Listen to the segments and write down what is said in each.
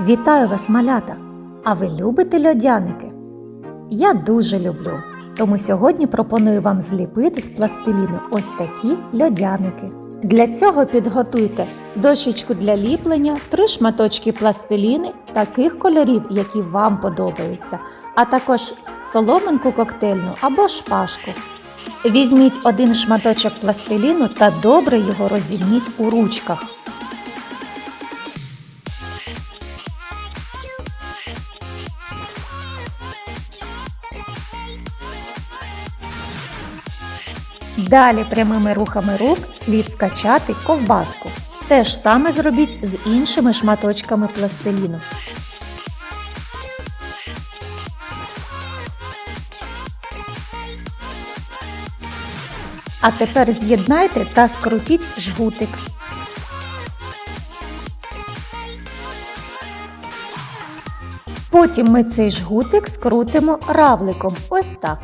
Вітаю вас, малята! А ви любите льодяники? Я дуже люблю. Тому сьогодні пропоную вам зліпити з пластиліну ось такі льодяники. Для цього підготуйте дощечку для ліплення, три шматочки пластиліни таких кольорів, які вам подобаються, а також соломинку коктейльну або шпажку. Візьміть один шматочок пластиліну та добре його розімніть у ручках. Далі прямими рухами рук слід скачати ковбаску. Те ж саме зробіть з іншими шматочками пластиліну. А тепер з'єднайте та скрутіть жгутик. Потім ми цей жгутик скрутимо равликом. Ось так.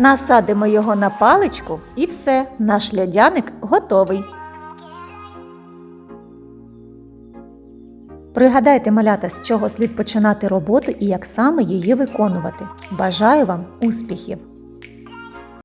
Насадимо його на паличку і все, наш лядяник готовий. Пригадайте, малята, з чого слід починати роботу і як саме її виконувати. Бажаю вам успіхів!